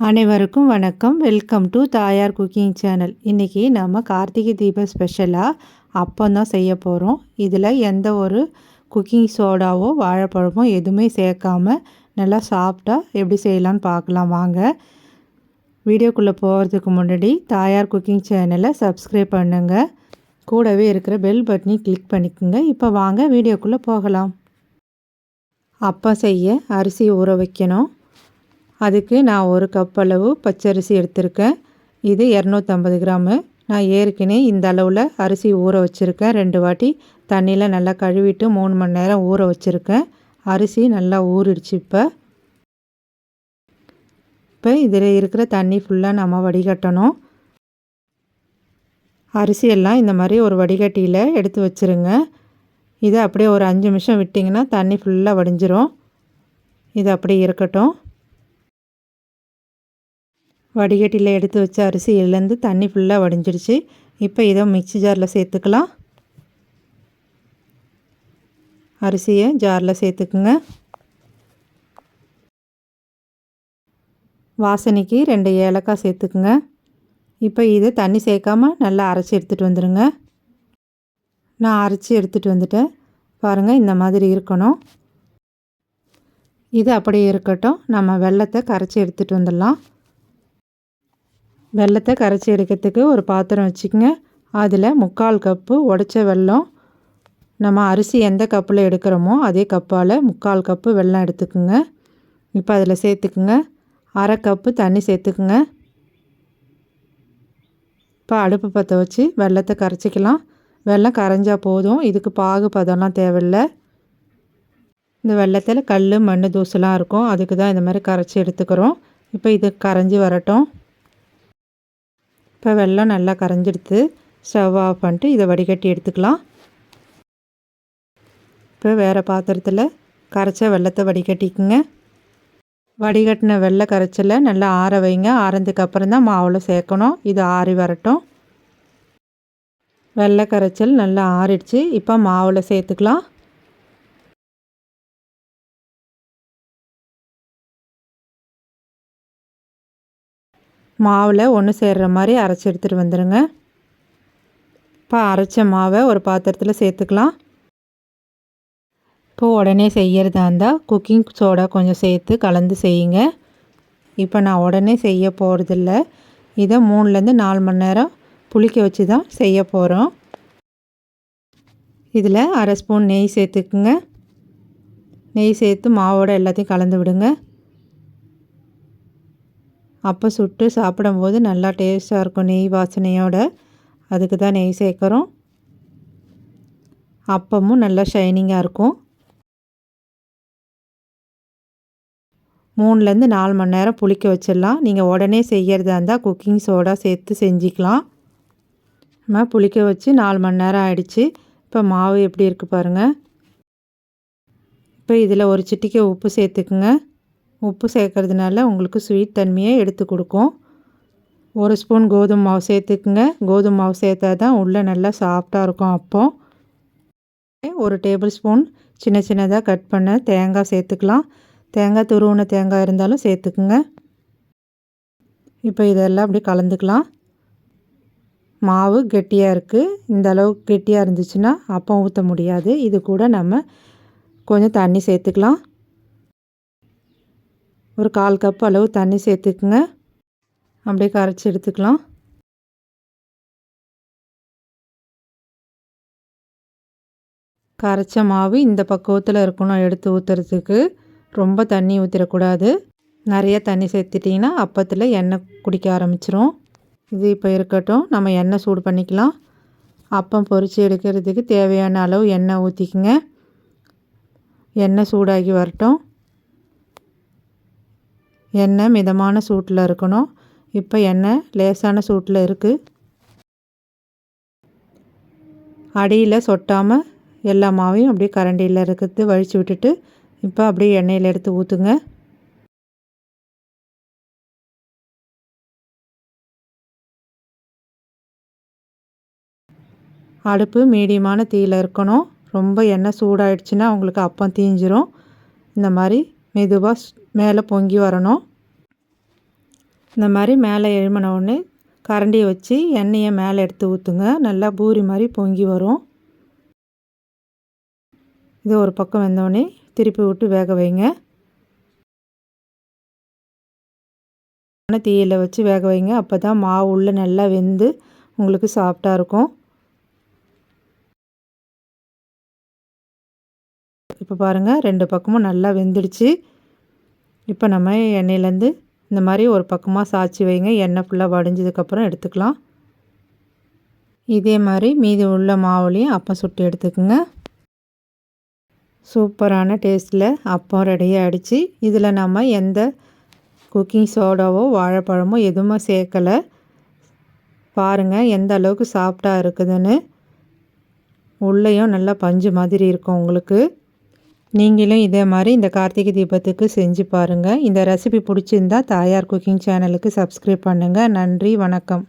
அனைவருக்கும் வணக்கம். Welcome to Thayar cooking channel. இன்றைக்கி நம்ம கார்த்திகை தீப ஸ்பெஷலாக அப்பம் தான் செய்ய போகிறோம் இதில் எந்த ஒரு குக்கிங் சோடாவோ வாழைப்பழமோ எதுவுமே சேர்க்காம நல்லா சாப்பிட்டா எப்படி செய்யலான்னு பார்க்கலாம் வாங்க. வீடியோக்குள்ளே போகிறதுக்கு முன்னாடி தாயார் குக்கிங் சேனலை சப்ஸ்கிரைப் பண்ணுங்கள் கூடவே இருக்கிற பெல் பட்டனை கிளிக் பண்ணிக்கோங்க. இப்போ வாங்க வீடியோக்குள்ளே போகலாம். அப்பம் செய்ய அரிசி ஊற வைக்கணும். அதுக்கு நான் ஒரு கப் அளவு பச்சரிசி எடுத்திருக்கேன். இது இரநூத்தம்பது கிராமு. நான் ஏற்கனவே இந்த அளவில் அரிசி ஊற வச்சுருக்கேன். ரெண்டு வாட்டி தண்ணியில் நல்லா கழுவிட்டு மூணு மணி நேரம் ஊற வச்சுருக்கேன். அரிசி நல்லா ஊறிடுச்சு இப்போ. இப்போ இதில் இருக்கிற தண்ணி ஃபுல்லாக நம்ம வடிகட்டணும். அரிசியெல்லாம் இந்த மாதிரி ஒரு வடிகட்டியில் எடுத்து வச்சுருங்க. இதை அப்படியே ஒரு அஞ்சு நிமிஷம் விட்டிங்கன்னா தண்ணி ஃபுல்லாக வடிஞ்சிரும். இது அப்படியே இருக்கட்டும். வடிகட்டியில் எடுத்து வச்ச அரிசியிலேருந்து தண்ணி ஃபுல்லாக வடிஞ்சிடுச்சு. இப்போ இதை மிக்சி ஜாரில் சேர்த்துக்கலாம். அரிசியை ஜாரில் சேர்த்துக்குங்க. வாசனைக்கு ரெண்டு ஏலக்காய் சேர்த்துக்குங்க. இப்போ இது தண்ணி சேர்க்காமல் நல்லா அரைச்சி எடுத்துகிட்டு வந்துடுங்க நான் அரைச்சி எடுத்துகிட்டு வந்துட்டேன். பாருங்கள் இந்த மாதிரி இருக்கணும். இது அப்படியே இருக்கட்டும். நம்ம வெள்ளத்தை கரைச்சி எடுத்துகிட்டு வந்துடலாம். வெள்ளத்தை கரைச்சி எடுக்கிறதுக்கு ஒரு பாத்திரம் வச்சுக்கோங்க. அதில் முக்கால் கப்பு உடச்ச வெல்லம். நம்ம அரிசி எந்த கப்பில் எடுக்கிறோமோ அதே கப்பால் முக்கால் கப்பு வெல்லம் எடுத்துக்குங்க. இப்போ அதில் சேர்த்துக்குங்க. அரை கப்பு தண்ணி சேர்த்துக்குங்க. இப்போ அடுப்பு பற்ற வச்சு வெள்ளத்தை கரைச்சிக்கலாம். வெள்ளம் கரைஞ்சால் போதும். இதுக்கு பாகு பதம்லாம் தேவையில்லை. இந்த வெள்ளத்தில் கல் மண் தூசெலாம் இருக்கும். அதுக்கு தான் இந்த மாதிரி கரைச்சி எடுத்துக்கிறோம். இப்போ இது கரைஞ்சி வரட்டும். இப்போ வெள்ளம் நல்லா கரைஞ்சிடுத்து ஸ்டவ் ஆஃப் பண்ணிட்டு இதை வடிகட்டி எடுத்துக்கலாம். இப்போ வேறு பாத்திரத்தில் கரைச்ச வெள்ளத்தை வடிகட்டிக்குங்க. வடிகட்டின வெள்ளை கரைச்சலை நல்லா ஆற வைங்க. ஆறதுக்கு அப்புறம் தான் மாவில் சேர்க்கணும். இது ஆறி வரட்டும். வெள்ளை கரைச்சல் நல்லா ஆறிடுச்சு. இப்போ மாவில் சேர்த்துக்கலாம். மாவில் ஒன்று சேர்கிற மாதிரி அரைச்சி எடுத்துகிட்டு வந்துடுங்க இப்போ அரைச்ச மாவை ஒரு பாத்திரத்தில் சேர்த்துக்கலாம். இப்போ உடனே செய்கிறதா இருந்தால் குக்கிங் சோடா கொஞ்சம் சேர்த்து கலந்து செய்யுங்க. இப்போ நான் உடனே செய்ய போகிறதில்ல இதை மூணுலேருந்து நாலு மணி நேரம் புளிக்க வச்சு தான் செய்ய போகிறோம் இதில் அரை ஸ்பூன் நெய் சேர்த்துக்குங்க. நெய் சேர்த்து மாவோட எல்லாத்தையும் கலந்து விடுங்க. அப்போ சுட்டு சாப்பிடும்போது நல்லா டேஸ்ட்டாக இருக்கும் நெய் வாசனையோட. அதுக்கு தான் நெய் சேர்க்குறோம். அப்பமும் நல்லா ஷைனிங்காக இருக்கும். மூணுலேருந்து நாலு மணி நேரம் புளிக்க வச்சிடலாம். நீங்கள் உடனே செய்கிறதா இருந்தால் குக்கிங் சோடா சேர்த்து செஞ்சுக்கலாம். நம்ம புளிக்க வச்சு நாலு மணி நேரம் ஆகிடுச்சு இப்போ மாவு எப்படி இருக்குது பாருங்கள் இப்போ இதில் ஒரு சிட்டிக்கை உப்பு சேர்த்துக்குங்க. உப்பு சேர்க்கறதுனால உங்களுக்கு ஸ்வீட் தன்மையை எடுத்து கொடுக்கும். ஒரு ஸ்பூன் கோதுமை மாவு சேர்த்துக்குங்க. கோதுமை மாவு சேர்த்தா தான் உள்ளே நல்லா சாஃப்டாக இருக்கும் அப்போ. ஒரு டேபிள் ஸ்பூன் சின்ன சின்னதாக கட் பண்ண தேங்காய் சேர்த்துக்கலாம். தேங்காய் துருவின தேங்காய் இருந்தாலும் சேர்த்துக்குங்க. இப்போ இதெல்லாம் அப்படி கலந்துக்கலாம். மாவு கெட்டியாக இருக்குது இந்த அளவுக்கு கெட்டியாக இருந்துச்சுன்னா அப்போ ஊற்ற முடியாது. இது கூட நம்ம கொஞ்சம் தண்ணி சேர்த்துக்கலாம். ஒரு கால் கப் அளவு தண்ணி சேர்த்துக்குங்க. அப்படியே கரைச்சி எடுத்துக்கலாம். கரைச்ச மாவு இந்த பக்குவத்தில் இருக்கணும் எடுத்து ஊற்றுறதுக்கு ரொம்ப தண்ணி ஊற்றிடக்கூடாது நிறைய தண்ணி சேர்த்துட்டிங்கன்னா அப்பத்தில் எண்ணெய் குடிக்க ஆரம்பிச்சிரும். இது இப்போ இருக்கட்டும். நம்ம எண்ணெய் சூடு பண்ணிக்கலாம். அப்பம் பொறிச்சு எடுக்கிறதுக்கு தேவையான அளவு எண்ணெய் ஊற்றிக்குங்க எண்ணெய் சூடாகி வரட்டும். எண்ணெய் மிதமான சூட்டில் இருக்கணும். இப்போ எண்ணெய் லேசான சூட்டில் இருக்குது அடியில் சொட்டாமல் எல்லா மாவையும் அப்படியே கரண்டியில் இருக்கிறது வழித்து விட்டுட்டு இப்போ அப்படியே எண்ணெயில் எடுத்து ஊற்றுங்க. அடுப்பு மீடியமான தீயில் இருக்கணும். ரொம்ப எண்ணெய் சூடாயிடுச்சுன்னா உங்களுக்கு அப்பம் தீஞ்சிரும். இந்த மாதிரி மெதுவாக மேலே பொங்கி வரணும். இந்த மாதிரி மேலே எழுமின கரண்டியை வச்சு எண்ணெயை மேலே எடுத்து ஊற்றுங்க. நல்லா பூரி மாதிரி பொங்கி வரும். இது ஒரு பக்கம் வெந்தோடனே திருப்பி விட்டு வேக வைங்க. தீயில் வச்சு வேக வைங்க. அப்போ தான் மாவு உள்ளே நல்லா வெந்து உங்களுக்கு சாஃப்டாக இருக்கும். இப்போ பாருங்கள் ரெண்டு பக்கமும் நல்லா வெந்துடுச்சு. இப்போ நம்ம எண்ணெயிலேருந்து இந்த மாதிரி ஒரு பக்கமாக சாய்ச்சி வைங்க. எண்ணெய் ஃபுல்லாக வடிஞ்சதுக்கப்புறம் எடுத்துக்கலாம். இதே மாதிரி மீதி உள்ள மாவுலேயும் அப்பம் சுட்டு எடுத்துக்கோங்க. சூப்பரான டேஸ்ட்டில் அப்பம் ரெடியாக ஆகிடுச்சு இதில் நம்ம எந்த குக்கிங் சோடாவோ வாழைப்பழமோ எதுவுமே சேர்க்கலை. பாருங்கள் எந்த அளவுக்கு சாஃப்டாக இருக்குதுன்னு. உள்ளேயும் நல்லா பஞ்சு மாதிரி இருக்கும் உங்களுக்கு. நீங்களும் இதே மாதிரி இந்த கார்த்திகை தீபத்துக்கு செஞ்சு பாருங்கள் இந்த ரெசிபி பிடிச்சிருந்தா தாயார் குக்கிங் சேனலுக்கு சப்ஸ்கிரைப் பண்ணுங்கள் நன்றி வணக்கம்.